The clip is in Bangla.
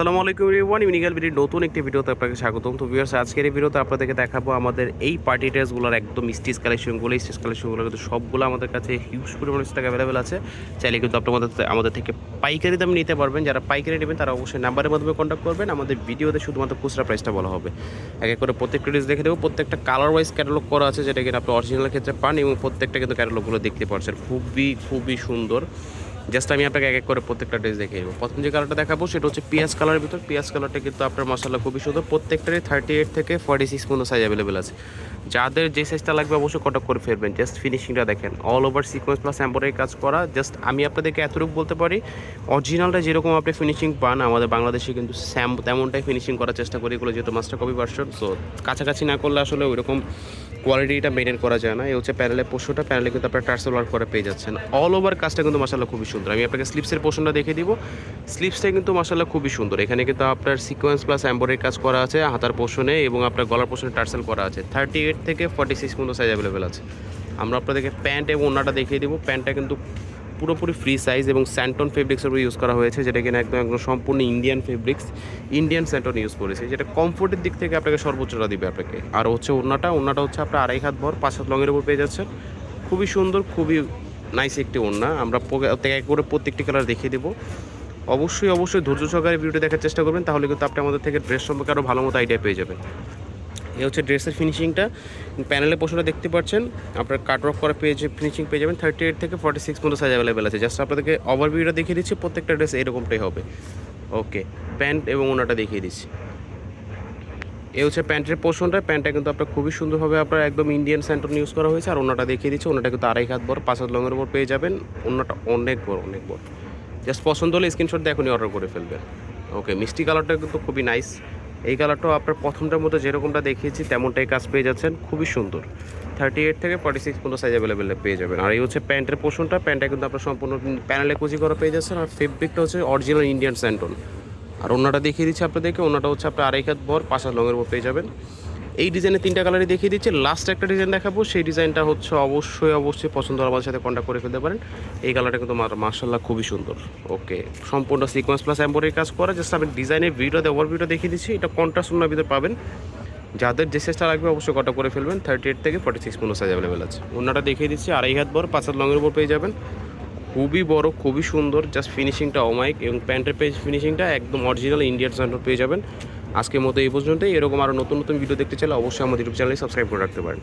আসসালামু আলাইকুম এভরিওয়ান ইউনিক্যাল ভিডিওর নতুন একটি ভিডিওতে আপনাকে স্বাগতম। তো ভিউয়ার্স আজকের এই ভিডিওতে আপনাদেরকে দেখাবো আমাদের এই পার্টি ড্রেসগুলোর একদম স্টিচ কালেকশনগুলো স্টিচ কালেকশনগুলো কিন্তু সবগুলো আমাদের কাছে হিউজ পরিমাণ স্টক অ্যাভেলেবেল আছে। চাইলে কিন্তু আপনি আমাদের থেকে পাইকারি দাম নিতে পারবেন। যারা পাইকারি নেবেন, তারা অবশ্যই নাম্বারের মাধ্যমে কন্ট্যাক্ট করবেন। আমাদের ভিডিওতে শুধুমাত্র খুচরা প্রাইসটা বলা হবে। এক এক করে প্রত্যেকটা ড্রেস দেখে দেবো প্রত্যেকটা কালার ওয়াইজ ক্যাটালগ করা আছে, যেটা কিনা আপনি অরিজিনাল ক্ষেত্রে পান এবং প্রত্যেকটা কিন্তু ক্যাটালগুলো দেখতে পাচ্ছেন। খুবই খুবই সুন্দর। জাস্ট আমি আপনাকে এক এক করে প্রত্যেকটা ড্রেস দেখে দেবো। প্রথম যে কালারটা দেখাবো সেটা হচ্ছে পিঁয়াজ কালারের ভিতর। পিঁয়াজ কালারটা কিন্তু আপনার মশলা খুবই সুন্দর। প্রত্যেকটারই থার্টি এইট থেকে ফর্টি সিক্স পর্যন্ত সাইজ অ্যাভেলেবেল আছে। যাদের যে সাইজটা লাগবে অবশ্যই কটক করে ফেলবেন। জাস্ট ফিনিশিংটা দেখেন। All over sequence plus embroidery কাজ করা। জাস্ট আমি আপনাদেরকে এতটুকু বলতে পারি অরিজিনালটা যেরকম আপনি ফিনিশিং পান, আমাদের বাংলাদেশে কিন্তু স্যাম তেমনটাই ফিনিশিং করার চেষ্টা করি এগুলো যেহেতু মাস্টার কপি ভার্সন সো কাছাকাছি না করলে আসলে ওইরকম কোয়ালিটিটা মেনটেন করা যায় না। এই হচ্ছে প্যানেলের পোষণটা প্যানেলে কিন্তু আপনার টার্সেল ওয়ার্ক করে পেয়ে যাচ্ছেন। অল ওভার কাজটা কিন্তু মাসাল্লাহ খুবই সুন্দর। আমি আপনাকে স্লিপসের পোষণটা দেখে দিব। স্লিপসটা কিন্তু মাসাল্লাহ খুবই সুন্দর। এখানে কিন্তু আপনার সিকোয়েন্স প্লাস অ্যাম্বোরের কাজ করা আছে, হাতার পোষণে এবং আপনার গলার পোষণে টার্সেল করা আছে। থার্টি এইট থেকে ফর্টি সিক্স পর্যন্ত সাইজ অ্যাভেলেবেল আছে। আমরা আপনাদেরকে প্যান্ট এবং ওনাটা দেখিয়ে দিব। প্যান্টটা কিন্তু পুরোপুরি ফ্রি সাইজ এবং স্যান্টন ফেব্রিক্সের উপর ইউজ করা হয়েছে, যেটা কিনা একদম একদম সম্পূর্ণ ইন্ডিয়ান ফেব্রিক্স ইন্ডিয়ান স্যান্টন ইউজ করেছে। যেটা কমফোর্টের দিক থেকে আপনাকে সর্বোচ্চটা দিবে আপনাকে। আর হচ্ছে ওড়নাটা ওড়নাটা হচ্ছে আপনার আড়াই হাত ভর, পাঁচ হাত লঙের উপর পেয়ে যাচ্ছেন। খুবই সুন্দর, খুবই নাইস একটি ওড়না। আমরা এক করে প্রত্যেকটি কালার দেখিয়ে দেবো। অবশ্যই অবশ্যই ধৈর্য সহকারে ভিডিওটি দেখার চেষ্টা করবেন, তাহলে কিন্তু আপনি আমাদের থেকে ড্রেস সম্পর্কে আরও ভালো মতো আইডিয়া পেয়ে যাবেন। এই হচ্ছে ড্রেসের ফিনিশিংটা প্যানেলে পোশনটা দেখতে পাচ্ছেন, আপনার কাট কাটওয়ার্ক করা পেজ ফিনিশিং পেয়ে যাবেন থার্টি এইট থেকে ফর্টি সিক্স পর্যন্ত সাইজ অ্যাভেলেবেল আছে। জাস্ট আপনাদেরকে ওভারভিউটা দেখিয়ে দিচ্ছি, প্রত্যেকটা ড্রেস এরকমটাই হবে। ওকে প্যান্ট এবং ওনাটা দেখিয়ে দিচ্ছি। এ হচ্ছে প্যান্টের পোর্শনটা প্যান্টটা কিন্তু আপনার খুবই সুন্দরভাবে আপনার একদম ইন্ডিয়ান স্যান্টন ইউজ করা হয়েছে, আর ওনাটা দেখিয়ে দিচ্ছে ওনাটা কিন্তু আড়াই হাত বড়, পাঁচ হাত লঙের উপর পেয়ে যাবেন ওনাটা অনেক বড় অনেক বড়। জাস্ট পছন্দ হলে স্ক্রিনশট দিয়ে এখনই অর্ডার করে ফেলবেন। ওকে মিষ্টি কালারটা কিন্তু খুবই নাইস এই কালারটাও আপনার প্রথমটার মতো যেরকমটা দেখিয়েছি, তেমনটাই কাজ পেয়ে যাচ্ছেন। খুবই সুন্দর। থার্টি এইট থেকে ফর্টি সিক্স পর্যন্ত সাইজ অ্যাভেলেবেল পেয়ে যাবেন। আর এই হচ্ছে প্যান্টের পোশনটা প্যান্টটা কিন্তু আপনার সম্পূর্ণ প্যানেলে কুচি করা পেয়ে যাচ্ছেন। আর ফেব্রিকটা হচ্ছে অরিজিনাল ইন্ডিয়ান স্যান্টন আর ওনাটা দেখিয়ে দিচ্ছি আপনাদেরকে। ওনাটা হচ্ছে আপনার আড়াই হাত বর পাশা লঙের উপর পেয়ে যাবেন। এই ডিজাইনের তিনটা কালারই দেখিয়ে দিচ্ছে। লাস্ট একটা ডিজাইন দেখাবো। সেই ডিজাইনটা হচ্ছে অবশ্যই অবশ্যই পছন্দ হলে আমাদের সাথে কন্ট্যাক্ট করে ফেলতে পারেন। এই কালারটা কিন্তু মার্শাল্লাহ খুবই সুন্দর। ওকে সম্পূর্ণ সিকোয়েন্স প্লাস এম্বয়ডারি কাজ করা। জাস্ট আমি ডিজাইনের ভিডিওতে ওভার ভিডিও দেখিয়ে দিচ্ছি। এটা কন্ট্রাস্ট ওনার ভিতরে পাবেন। যাদের যে সাইজটা লাগবে, অবশ্যই কটা করে ফেলবেন। থার্টি এইট থেকে ফর্টি সিক্স পর্যন্ত সাইজ অ্যাভেলেবেল আছে। অন্যটা দেখিয়ে দিচ্ছি। আড়াই হাত বড়, পাঁচ হাত লঙের উপর পেয়ে যাবেন। খুবই বড়, খুবই সুন্দর। জাস্ট ফিনিশিংটা অমাইক এবং প্যান্টের পেজ ফিনিশিংটা একদম অরিজিনাল ইন্ডিয়ান স্ট্যান্ডার্ড পেয়ে যাবেন। আজকের মতো এই পর্যন্তই। এরকম আরও নতুন নতুন ভিডিও দেখতে চাইলে অবশ্যই আমাদের ইউটিউব চ্যানেলে সাবস্ক্রাইব করে রাখতে পারেন।